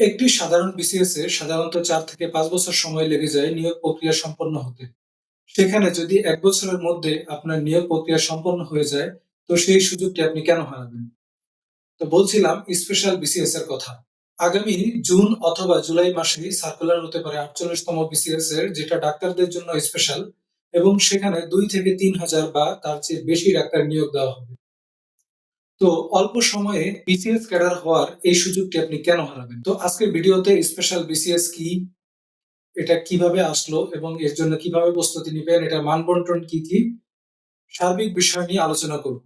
একটি সাধারণ বিসিএস এ সাধারণত চার থেকে পাঁচ বছর সময় লেগে যায় নিয়োগ প্রক্রিয়া সম্পন্ন হতে। সেখানে যদি এক বছরের মধ্যে আপনার নিয়োগ প্রক্রিয়া সম্পন্ন হয়ে যায়, তো সেই সুযোগটি আপনি কেন হারাবেন? তো বলছিলাম স্পেশাল বিসিএস এর কথা। আগামী জুন অথবা জুলাই মাসেই সার্কুলার হতে পারে আটচল্লিশতম বিসিএস এর যেটা ডাক্তারদের জন্য স্পেশাল এবং সেখানে দুই থেকে তিন হাজার বা তার চেয়ে বেশি ডাক্তার নিয়োগ দেওয়া হবে। তো অল্প সময়ে বিসিএস ক্যাডার হওয়ার এই সুযোগটি আপনি কেন হারাবেন? তো আজকের ভিডিওতে স্পেশাল বিসিএস কি, এটা কীভাবে আসলো এবং এর জন্য কীভাবে প্রস্তুতি নিবেন, এটার মান বন্টন কি কি, সার্বিক বিষয় নিয়ে আলোচনা করব।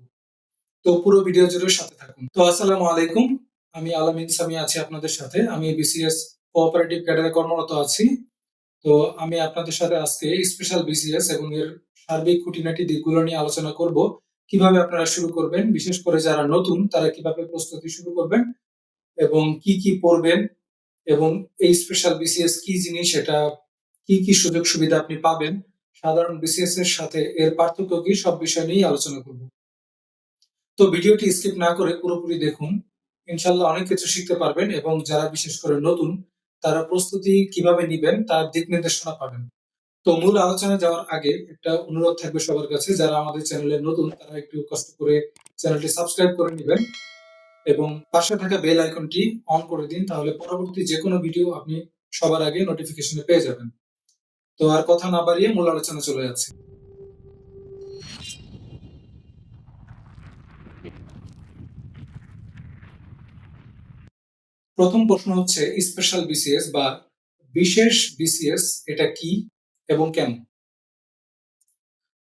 তো পুরো ভিডিও জুড়ে সাথে থাকুন। তো আসসালামু আলাইকুম, আমি আলামিন সামি আছি আপনাদের সাথে। আমি বিসিএস কোঅপারেটিভ ক্যাডারে কর্মরত আছি। তো আমি আপনাদের সাথে আজকে স্পেশাল বিসিএস এবং এর সার্বিক খুঁটিনাটি দিকগুলো নিয়ে আলোচনা করব। কীভাবে আপনারা শুরু করবেন, বিশেষ করে যারা নতুন তারা কীভাবে প্রস্তুতি শুরু করবেন এবং কি কি পড়বেন এবং এই স্পেশাল বিসিএস কি জিনিস এটা কি কি সুযোগ সুবিধা আপনি পাবেন সাধারণ বিসিএস এর সাথে এর পার্থক্য কি সব বিষয় নিয়ে আলোচনা করব। তো ভিডিওটি স্কিপ না করে পুরোপুরি দেখুন ইনশাল্লাহ অনেক কিছু শিখতে পারবেন এবং যারা বিশেষ করে নতুন তারা প্রস্তুতি কীভাবে নিবেন তার দিক নির্দেশনা পাবেন। তো মূল আলোচনায় যাওয়ার আগে একটা অনুরোধ থাকবে সবার কাছে, যারা আমাদের চ্যানেলে নতুন, তারা একটু কষ্ট করে চ্যানেলটি সাবস্ক্রাইব করে নেবেন এবং পাশে থাকা বেল আইকনটি অন করে দিন, তাহলে পরবর্তী যে কোনো ভিডিও আপনি সবার আগে নোটিফিকেশনে পেয়ে যাবেন। তো আর কথা না বাড়িয়ে মূল আলোচনা চলে যাচ্ছে। প্রথম প্রশ্ন হচ্ছে স্পেশাল বিসিএস বা বিশেষ বিসিএস এটা কি? এবং কেন?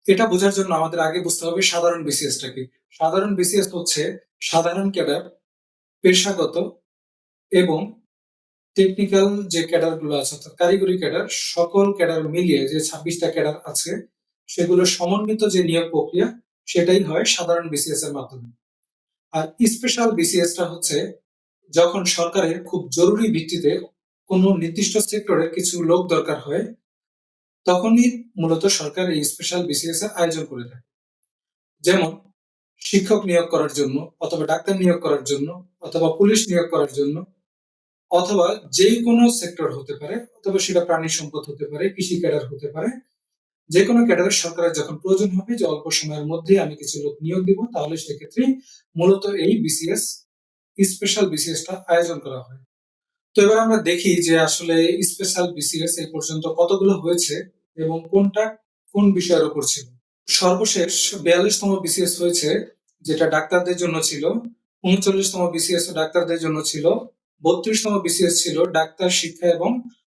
এটা বোঝার জন্য আমাদের আগে বুঝতে হবে সাধারণ বিসিএসটা কি। সাধারণ বিসিএস হচ্ছে সাধারণ ক্যাডার, পেশাগত এবং টেকনিক্যাল যে ক্যাডারগুলো আছে, অর্থাৎ কারিগরি ক্যাডার, সকল ক্যাডার মিলিয়ে যে ছাব্বিশটা ক্যাডার আছে, সেগুলো সমন্বিত যে নিয়োগ প্রক্রিয়া, সেটাই হয় সাধারণ বিসিএস এর মাধ্যমে। আর স্পেশাল বিসিএসটা হচ্ছে যখন সরকারের খুব জরুরি ভিত্তিতে কোনো নির্দিষ্ট সেক্টরে কিছু লোক দরকার হয় তখনই মূলত সরকার এই স্পেশাল বিসিএস এর আয়োজন করে থাকে। যেমন, শিক্ষক নিয়োগ করার জন্য, অথবা ডাক্তার নিয়োগ করার জন্য, অথবা পুলিশ নিয়োগ করার জন্য, অথবা যে কোনো সেক্টর হতে পারে, অথবা সেটা প্রাণী সম্পদ হতে পারে, কৃষি ক্যাডার হতে পারে যে কোনো ক্যাডারের সরকারের যখন প্রয়োজন হবে যে অল্প সময়ের মধ্যে আমি কিছু লোক নিয়োগ দিব, তাহলে সেক্ষেত্রে মূলত এই বিসিএস স্পেশাল বিসিএসটা আয়োজন করা হয়। তো এবার আমরা দেখি যে আসলে স্পেশাল বিসিএস এই পর্যন্ত কতগুলো হয়েছে। এবং কোনটা কোন বিষয়ের উপর ছিল? সর্বশেষ বিয়াল্লিশতম বিসিএস হয়েছে, যেটা ডাক্তারদের জন্য ছিল। উনচল্লিশতম বিসিএস ডাক্তারদের জন্য ছিল। বত্রিশতম বিসিএস ছিল ডাক্তার শিক্ষা এবং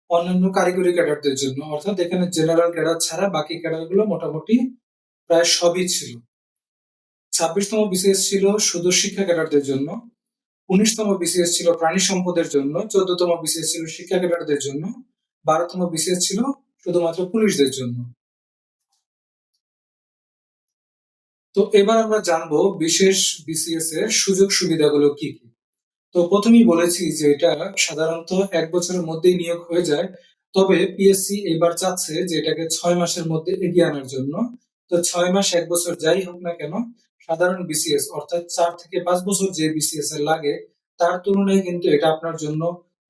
অন্যান্য কারিগরি ক্যাডারদের জন্য। অর্থাৎ এখানে জেনারেল ক্যাডার ছাড়া বাকি ক্যাডারগুলো মোটামুটি প্রায় সবই ছিল। ছাব্বিশতম বিসিএস ছিল শুধু শিক্ষা ক্যাডারদের জন্য। উনিশতম বিসিএস ছিল প্রাণী সম্পদের জন্য। চোদ্দতম বিসিএস ছিল শিক্ষা ক্যাডারদের জন্য। বারোতম বিসিএস ছিল শুধুমাত্র পুলিশদের জন্য। তো এবার আমরা জানব বিশেষ বিসিএস এর সুযোগ সুবিধাগুলো কি কি। তো প্রথমেই বলেছি যে এটা সাধারণত এক বছরের মধ্যেই নিয়োগ হয়ে যায়। তবে পিএসসি এবার চাচ্ছে যে এটাকে ছয় মাসের মধ্যে এগিয়ে আনার জন্য। তো ছয় মাস এক বছর যাই হোক না কেন, সাধারণ বিসিএস অর্থাৎ চার থেকে পাঁচ বছর যে বিসিএস এর লাগে, তার তুলনায় কিন্তু এটা আপনার জন্য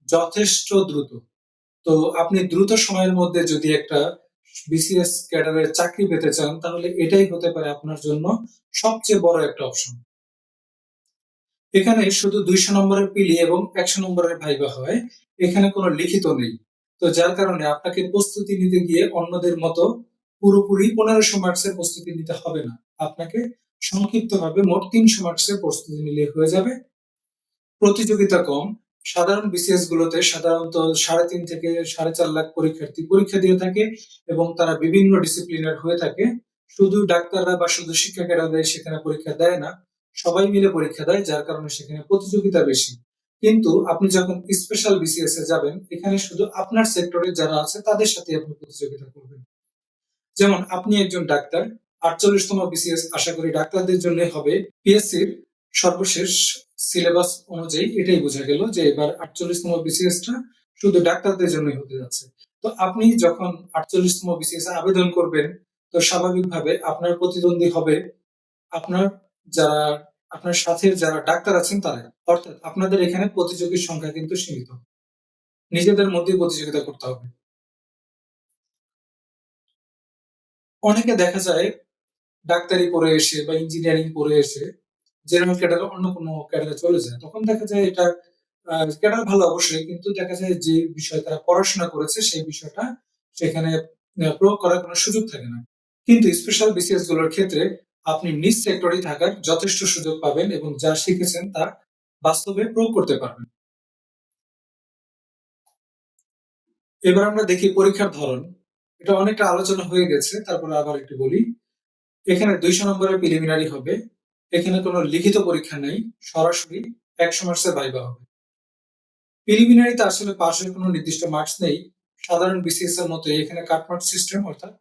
যথেষ্ট দ্রুত। তো আপনি দ্রুত সময়ের মধ্যে যদি একটা বিসিএস ক্যাডারের চাকরি পেতে চান, তাহলে এটাই হতে পারে আপনার জন্য সবচেয়ে বড় একটা অপশন এখানে শুধু দুইশো নম্বরের পিলি এবং একশো নম্বরের ভাইবা হয়, এখানে কোনো লিখিত নেই। তো যার কারণে আপনাকে প্রস্তুতি নিতে গিয়ে অন্যদের মতো পুরোপুরি পনেরোশো মার্কসের প্রস্তুতি নিতে হবে না। আপনাকে সংক্ষিপ্ত ভাবে মোট তিনশো মার্কসের প্রস্তুতি নিলে হয়ে যাবে। প্রতিযোগিতা কম সাধারণ বিসিএস গুলোতে সাধারণত সাড়ে তিন থেকে সাড়ে চার লাখ পরীক্ষার্থী পরীক্ষা দিয়ে থাকে এবং তারা বিভিন্ন ডিসিপ্লিনের হয়ে থাকে। শুধু ডাক্তাররা বা শুধু শিক্ষা ক্যাডাররাই সেখানে পরীক্ষা দেয় না, সবাই মিলে পরীক্ষা দেয়, যার কারণে সেখানে প্রতিযোগিতা বেশি। কিন্তু আপনি যখন স্পেশাল বিসিএস এ যাবেন, এখানে শুধু আপনার সেক্টরে যারা আছে, তাদের সাথে আপনি প্রতিযোগিতা করবেন। যেমন আপনি একজন ডাক্তার, আটচল্লিশতম বিসিএস আশা করি ডাক্তারদের জন্য হবে পিএসসির সর্বশেষ সিলেবাস অনুযায়ী এটাই বোঝা গেল যে এবার আটচল্লিশতম বিসিএসটা শুধু ডাক্তারদের জন্যই হতে যাচ্ছে। তো আপনি যখন আটচল্লিশতম বিসিএস আবেদন করবেন, তো স্বাভাবিকভাবে আপনার প্রতিদ্বন্দ্বী হবে আপনার যারা, আপনার সাথে যারা ডাক্তার আছেন তারা। অর্থাৎ আপনাদের এখানে প্রতিযোগীর সংখ্যা কিন্তু সীমিত। নিজেদের মধ্যে প্রতিযোগিতা করতে হবে। অনেকে দেখা যায় ডাক্তারি পড়ে এসে বা ইঞ্জিনিয়ারিং পড়ে এসে জেনারেল ক্যাডারে অন্য কোনো ক্যাডারে চলে যায়। তখন দেখা যায় এটা ক্যাডার ভালো অবশ্যই, কিন্তু দেখা যায় যে বিষয়ে তারা পড়াশোনা করেছে, সেই বিষয়টা সেখানে প্রয়োগ করার কোনো সুযোগ থাকে না। কিন্তু স্পেশাল বিসিএসগুলোর ক্ষেত্রে আপনি নিজ সেক্টরেই থাকার যথেষ্ট সুযোগ পাবেন এবং যা শিখেছেন তা বাস্তবে প্রয়োগ করতে পারবেন। এবার আমরা দেখি পরীক্ষার ধরন। এটা অনেকটা আলোচনা হয়ে গেছে। তারপরে আবার একটু বলি। এখানে ২০০ নম্বরের প্রিলিমিনারি হবে। এখানে কোনো লিখিত পরীক্ষা নেই। সরাসরি ১০০ মার্কসের ভাইভা হবে। প্রিলিমিনারিতে আসলে পাসের কোনো নির্দিষ্ট মার্কস নেই। সাধারণ বিসিএস এর মতোই এখানে কাটমার্ক সিস্টেম অর্থাৎ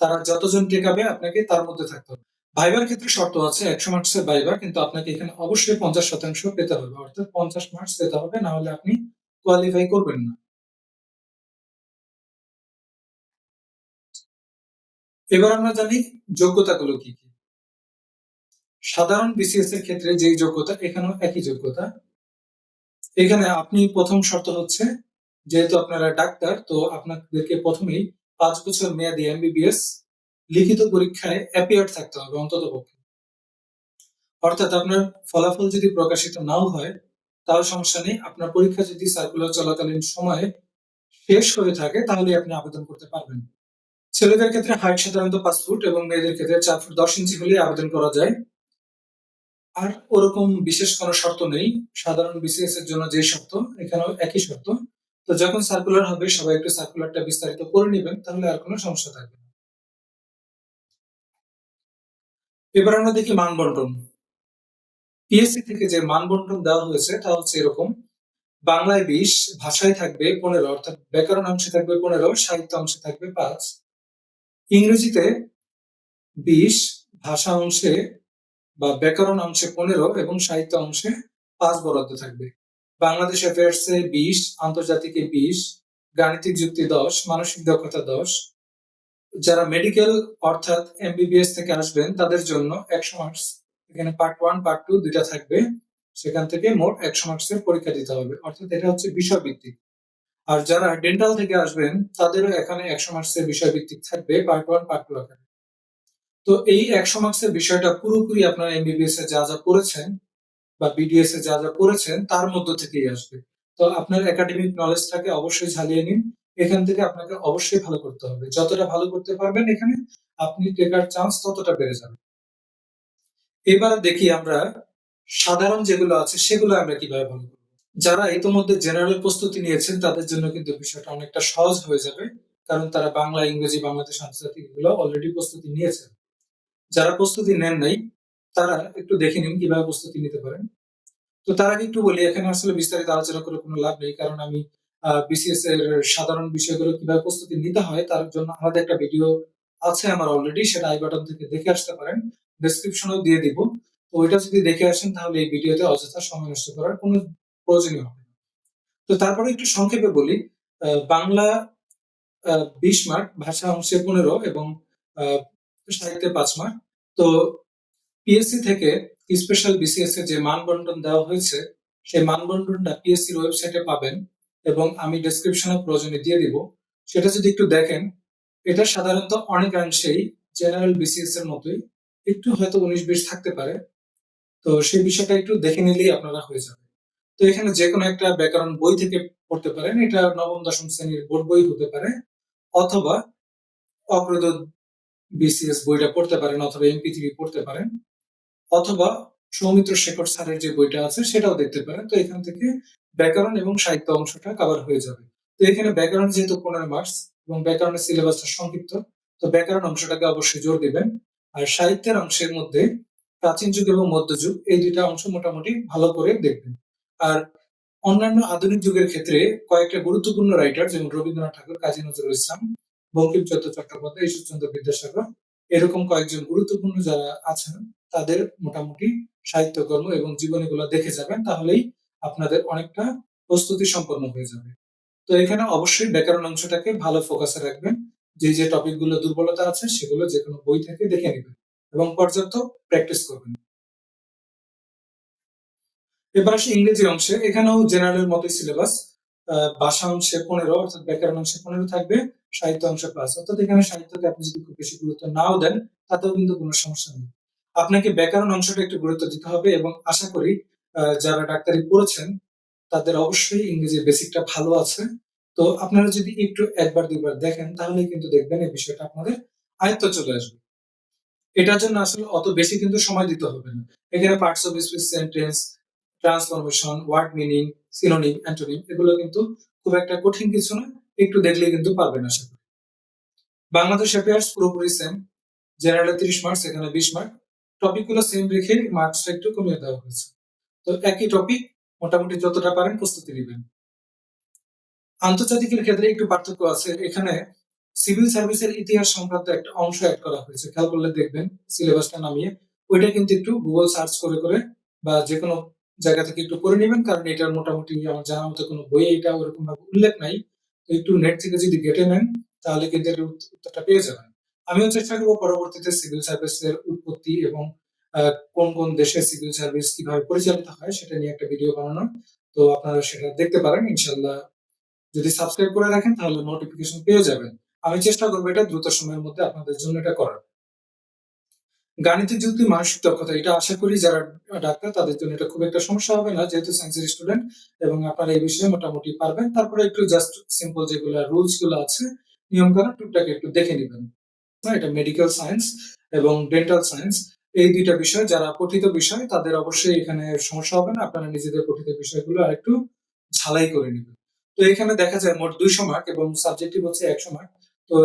তারা যতজন টেকাবে আপনাকে তার মধ্যে থাকতে হবে। ভাইবার ক্ষেত্রে শর্ত আছে ১০০ মার্কসের ভাইবা কিন্তু আপনাকে এখানে অবশ্যই ৫০% পেতে হবে। অর্থাৎ ৫০ মার্কস পেতে হবে না হলে আপনি কোয়ালিফাই করবেন না। এবার আমরা জানি যোগ্যতাগুলো কি, কি? সাধারণ বিসিএস এর ক্ষেত্রে যেই যোগ্যতা, এখানেও একই যোগ্যতা। এখানে আপনি প্রথম শর্ত হচ্ছে, যেহেতু আপনারা ডাক্তার, তো আপনাদেরকে প্রথমেই পাঁচ বছর মেয়াদি এমবিবিএস লিখিত পরীক্ষায় অ্যাপিয়ার্ড থাকতে হবে অন্ততপক্ষে। অর্থাৎ আপনার ফলাফল যদি প্রকাশিত নাও হয়, তাও সমস্যা নেই। আপনার পরীক্ষা যদি সার্কুলার চলাকালীন সময়ে শেষ হয়ে থাকে তাহলে আপনি আবেদন করতে পারবেন। ছেলেদের ক্ষেত্রে হাইট সাধারণত ৫ ফুট এবং মেয়েদের ক্ষেত্রে চার ফুট ১০ ইঞ্চি হলেই আবেদন করা যায়। আর ওরকম বিশেষ কোনো শর্ত নেই। সাধারণ বিসিএস এর জন্য যে শর্ত এখানেও একই শর্ত। তো যখন সার্কুলার হবে সবাই একটু সার্কুলারটা বিস্তারিত করে নিবেন তাহলে আর কোনো সমস্যা থাকবে না। এবার আমরা দেখি মান বন্টন। পিএসসি থেকে যে মান বন্টন দেওয়া হয়েছে তা হচ্ছে এরকম। বাংলায় ২০, ভাষায় থাকবে ১৫ অর্থাৎ ব্যাকরণ অংশে থাকবে ১৫, সাহিত্য অংশে থাকবে পাঁচ ইংরেজিতে ২০, ভাষা অংশে বা ব্যাকরণ অংশে ১৫ এবং সাহিত্য অংশে ৫ বরাদ্দ থাকবে। বাংলাদেশ অ্যাফেয়ার্সে ২০, আন্তর্জাতিকে ২০, গাণিতিক যুক্তি ১০, মানসিক দক্ষতা ১০। যারা মেডিকেল অর্থাৎ এমবিবিএস থেকে আসবেন তাদের জন্য ১০০ মার্কস। এখানে পার্ট ওয়ান পার্ট টু দুইটা থাকবে। সেখান থেকে মোট ১০০ মার্কসের পরীক্ষা দিতে হবে। অর্থাৎ এটা হচ্ছে বিষয়ভিত্তিক। আর যারা ডেন্টাল থেকে আসবেন তাদেরও এখানে ১০০ মার্কসের বিষয়ভিত্তিক থাকবে পার্ট ওয়ান পার্ট টু আকারে। তো এই ১০০ মার্কসের বিষয়টা পুরোপুরি আপনার এমবিবিএস এ যা, যা পড়েছেন বা বিডিএস এ যা, যা পড়েছেন তার মধ্য থেকেই আসবে। তো আপনার একাডেমিক নলেজটাকে অবশ্যই ঝালিয়ে নিন। এখান থেকে আপনাকে অবশ্যই ভালো করতে হবে। যতটা ভালো করতে পারবেন এখানে আপনি টেকার চান্স ততটা বেড়ে যাবে। এবার দেখি আমরা সাধারণ যেগুলো আছে সেগুলো আমরা কীভাবে ভালো করব। যারা ইতোমধ্যে জেনারেল প্রস্তুতি নিয়েছেন তাদের জন্য কিন্তু বিষয়টা অনেকটা সহজ হয়ে যাবে। কারণ তারা বাংলা, ইংরেজি, বাংলাদেশ আন্তর্জাতিক এগুলো অলরেডি প্রস্তুতি নিয়েছেন। যারা প্রস্তুতি নেন নাই তারা একটু দেখে নিন কীভাবে প্রস্তুতি নিতে পারেন। তো তার আগে একটু বলি এখানে আসলে বিস্তারিত আলোচনা করে কোনো লাভ নেই। কারণ আমি বিসিএস এর সাধারণ বিষয়গুলো কীভাবে প্রস্তুতি নিতে হয় তার জন্য আলাদা একটা ভিডিও আছে আমার অলরেডি সেটা আই বাটন থেকে দেখে আসতে পারেন। ডেসক্রিপশনেও দিয়ে দিব। তো ওইটা যদি দেখে আসেন তাহলে এই ভিডিওতে অযথা সময় নষ্ট করার কোনো প্রয়োজনই হবে। তো তারপরে একটু সংক্ষেপে বলি বাংলা ২০ মার্ক, ভাষা অংশে ১৫ এবং সাহিত্যে পাঁচ মার্ক। তো পিএসসি থেকে স্পেশাল বিসিএস এর যে মান বন্টন দেওয়া হয়েছে সেই মান বন্টনটা পিএসসির ওয়েবসাইটে পাবেন এবং আমি ডেসক্রিপশনে প্রয়োজনে দিয়ে দিব। সেটা যদি একটু দেখেন এটা সাধারণত অনেকাংশেই জেনারেল বিসিএস এর মতোই একটু হয়তো উনিশ বিশ থাকতে পারে। তো সেই বিষয়টা একটু দেখে নিলেই আপনারা হয়ে যাবে। তো এখানে যেকোনো একটা ব্যাকরণ বই থেকে পড়তে পারেন। এটা নবম, দশম শ্রেণির বোর্ড বই হতে পারে অথবা অগ্রদূত বিসিএস বইটা পড়তে পারেন অথবা এমপি3 পড়তে পারেন। অথবা সৌমিত্র শেখর স্যারের যে বইটা আছে সেটাও দেখতে পারেন। তো এখান থেকে ব্যাকরণ এবং সাহিত্য অংশটা কভার হয়ে যাবে। তো এখানে ব্যাকরণ যেহেতু ১৫ মার্কস এবং ব্যাকরণের সিলেবাসটা সংক্ষিপ্ত তো ব্যাকরণ অংশটাকে অবশ্যই জোর দিবেন। আর সাহিত্যের অংশের মধ্যে প্রাচীন যুগ এবং মধ্যযুগ এই দুইটা অংশ মোটামুটি ভালো করে দেখবেন। আর অন্যান্য আধুনিক যুগের ক্ষেত্রে কয়েকটা গুরুত্বপূর্ণ রাইটার যেমন রবীন্দ্রনাথ ঠাকুর, কাজী নজরুল ইসলাম, বঙ্কিমচন্দ্র চট্টোপাধ্যায়, ঈশ্বরচন্দ্র বিদ্যাসাগর এরকম কয়েকজন গুরুত্বপূর্ণ যারা আছেন তাদের মোটামুটি সাহিত্যকর্ম এবং জীবনীগুলো দেখে যাবেন তাহলেই আপনাদের অনেকটা প্রস্তুতি সম্পন্ন হয়ে যাবে। তো এখানে অবশ্যই ব্যাকরণ অংশটাকে ভালো ফোকাসে রাখবেন। যে, যে টপিকগুলো দুর্বলতা আছে সেগুলো যেকোনো বই থেকে দেখে নেবেন এবং পর্যাপ্ত প্র্যাকটিস করবেন। এবার আসি ইংরেজি অংশে। এখানেও জেনারেলের মতোই সিলেবাস। ভাষা অংশে পনেরো অর্থাৎ ব্যাকরণ অংশে পনেরো থাকবে সাহিত্য অংশ পাঁচ অর্থাৎ এখানে সাহিত্যকে আপনি যদি খুব বেশি গুরুত্ব নাও দেন, তাতেও কিন্তু কোনো সমস্যা নেই। আপনাকে ব্যাকরণ অংশটা একটু গুরুত্ব দিতে হবে এবং আশা করি যারা ডাক্তারি পড়েছেন, তাদের অবশ্যই ইংরেজি বেসিকটা ভালো আছে। তো আপনারা যদি একটু একবার, দুইবার দেখেন তাহলে কিন্তু দেখবেন এই বিষয়টা আপনাদের আয়ত্ত চলে আসবে। এটার জন্য আসলে অত বেশি কিন্তু সময় দিতে হবে না। এখানে parts of speech sentence transformation word meaning synonym antonym এগুলো কিন্তু খুব একটা কঠিন কিছু না একটু দেখলে কিন্তু পারবেন আশা করি। বাংলাদেশ অ্যাফেয়ার্স পুরোপুরি সেম জেনারেলে তিরিশ মার্কস এখানে বিশ মার্ক টপিকগুলো সেম রেখে মার্কসটা একটু কমিয়ে দেওয়া হয়েছে। তো একই টপিক মোটামুটি যতটা পারেন প্রস্তুতি নেবেন। আন্তর্জাতিকের ক্ষেত্রে একটু পার্থক্য আছে। এখানে সিভিল সার্ভিসের ইতিহাস সংক্রান্ত একটা অংশ অ্যাড করা হয়েছে। খেয়াল করলে দেখবেন সিলেবাসটা নামিয়ে। ওইটা কিন্তু একটু গুগল সার্চ করে করে বা যে কোনো জায়গা থেকে একটু করে নেবেন। কারণ এটার মোটামুটি আমার জানা মতো কোনো বইয়ে এটা ওরকম ভাবে উল্লেখ নাই। একটু নেট থেকে যদি ঘেটে নেন, তাহলে কিন্তু এর উত্তরটা পেয়ে যাবেন। আমিও চেষ্টা করব পরবর্তীতে সিভিল সার্ভিসের উৎপত্তি এবং কোন কোন দেশে সিভিল সার্ভিস কীভাবে পরিচালিত হয় সেটা নিয়ে একটা ভিডিও বানানো। তো আপনারা সেটা দেখতে পারেন ইনশাল্লাহ যদি সাবস্ক্রাইব করে রাখেন, তাহলে নোটিফিকেশন পেয়ে যাবেন। আমি চেষ্টা করব এটা দ্রুত সময়ের মধ্যে আপনাদের জন্য এটা করার। গাণিতিক যুক্তি মানসিক দক্ষতা এটা আশা করি যারা ডাক্তার তাদের জন্য এটা খুব একটা সমস্যা হবে না। যেহেতু সায়েন্সের স্টুডেন্ট এবং আপনারা এই বিষয়ে মোটামুটি পারবেন। তারপরে একটু জাস্ট সিম্পল যেগুলো রুলসগুলো আছে নিয়ম কানুন টুকটাক একটু দেখে নেবেন। না, এটা মেডিকেল সায়েন্স এবং ডেন্টাল সায়েন্স এই দুইটা বিষয়। যারা পঠিত বিষয় তাদের অবশ্যই এখানে সমস্যা হবে না। আপনারা নিজেদের পঠিত বিষয়গুলো আরেকটু ঝালাই করে নেবেন। তো এখানে দেখা যায় মোট দুইশো মার্ক এবং সাবজেক্টিভ হচ্ছে একশো মার্ক তো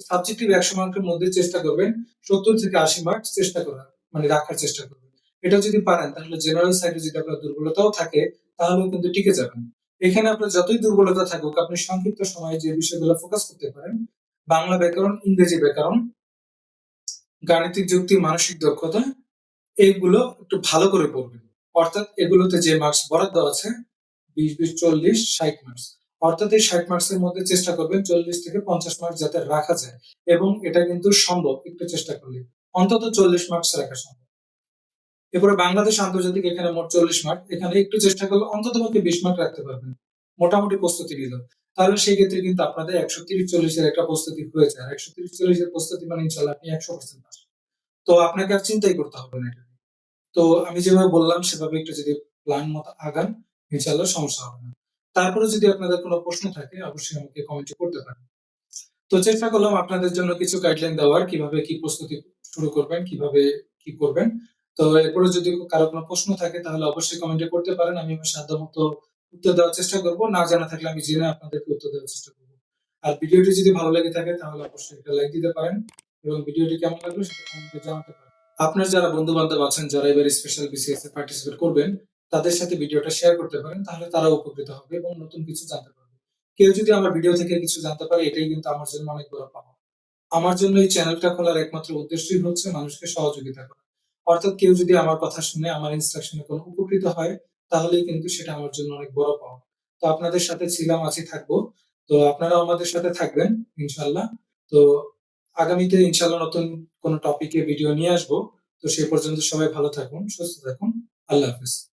সাবজেক্টিভ একশো মার্কের মধ্যে চেষ্টা করবেন, সত্তর থেকে আশি মার্ক চেষ্টা করার মানে রাখার চেষ্টা করবেন। এটা যদি পারেন, তাহলে জেনারেল সাইডে যদি আপনার দুর্বলতাও থাকে, তাহলেও কিন্তু টিকে যাবেন। এখানে আপনার যতই দুর্বলতা থাকুক, আপনি সংক্ষিপ্ত সময়ে যে বিষয়গুলো ফোকাস করতে পারেন, বাংলা ব্যাকরণ, ইংরেজি ব্যাকরণ, গাণিতিক যুক্তি, মানসিক দক্ষতা এইগুলো একটু ভালো করে পড়বেন। অর্থাৎ এগুলোতে যে মার্কস বরাদ্দ আছে, বিশ বিশ, চল্লিশ, ষাট মার্কস অর্থাৎ এই ষাট মার্কস এর মধ্যে চেষ্টা করবেন চল্লিশ থেকে পঞ্চাশ মার্কস যাতে রাখা যায়। এবং এটা কিন্তু সম্ভব, একটু চেষ্টা করলে। অন্তত চল্লিশ মার্কস রাখা সম্ভব। এরপরে বাংলাদেশ আন্তর্জাতিক এখানে মোট চল্লিশ মার্ক। এখানে একটু চেষ্টা করলে অন্তত পক্ষে বিশ মার্ক রাখতে পারবেন। মোটামুটি প্রস্তুতি নিল। তাহলে সেই ক্ষেত্রে কিন্তু আপনাদের একশো তিরিশ চল্লিশের একটা প্রস্তুতি হয়ে যায় একশো তিরিশ চল্লিশের প্রস্তুতি মানে ইনশাল্লাহ আপনি একশো পার্সেন্ট পাস। তো আপনাকে আর চিন্তাই করতে হবে না এটা তো আমি যেভাবে বললাম, সেভাবে একটু যদি প্ল্যান মতো আগান ইনশাল্লাহ সমস্যা হবে না। তারপরে যদি আপনাদের কোনো প্রশ্ন থাকে, অবশ্যই আমাকে কমেন্টে করতে পারেন। তো চেষ্টা করলাম আপনাদের জন্য কিছু গাইডলাইন দেওয়ার, কীভাবে কি প্রস্তুতি শুরু করবেন, কীভাবে কি করবেন। তো এরপরে যদি কারও কোনো প্রশ্ন থাকে, তাহলে অবশ্যই কমেন্টে করতে পারেন, আমি আমার সাধ্য মতো উত্তর দেওয়ার চেষ্টা করব। না জানা থাকলে আমি জেনে আপনাদেরকে উত্তর দেওয়ার চেষ্টা করব। আর ভিডিওটি যদি ভালো লেগে থাকে, তাহলে অবশ্যই একটা লাইক দিতে পারেন এবং ভিডিওটি কেমন লাগল সেটা কমেন্টে জানাতে পারেন। আপনার যারা বন্ধু বান্ধব আছেন, যারা এবার স্পেশাল বিসিএস এ পার্টিসিপেট করবেন তাদের সাথে ভিডিওটা শেয়ার করতে পারেন, তাহলে তারা উপকৃত হবে এবং নতুন কিছু জানতে পারবে। কেউ যদি আমার ভিডিও থেকে কিছু জানতে পারে, এটাই কিন্তু আমার জন্য অনেক বড় পাওয়া। আমার জন্য এই চ্যানেলটা খোলার একমাত্র উদ্দেশ্যই হচ্ছে মানুষকে সহযোগিতা করা। অর্থাৎ কেউ যদি আমার কথা শুনে আমার ইনস্ট্রাকশনে কোনো উপকৃত হয়, তাহলেই কিন্তু সেটা আমার জন্য অনেক বড় পাওয়া। তো আপনাদের সাথে ছিলাম, আছি, থাকব। তো আপনারাও আমাদের সাথে থাকবেন ইনশাল্লাহ তো আগামীতে ইনশাল্লাহ নতুন কোনো টপিকে ভিডিও নিয়ে আসব। তো সেই পর্যন্ত সবাই ভালো থাকুন, সুস্থ থাকুন। আল্লাহ হাফিজ।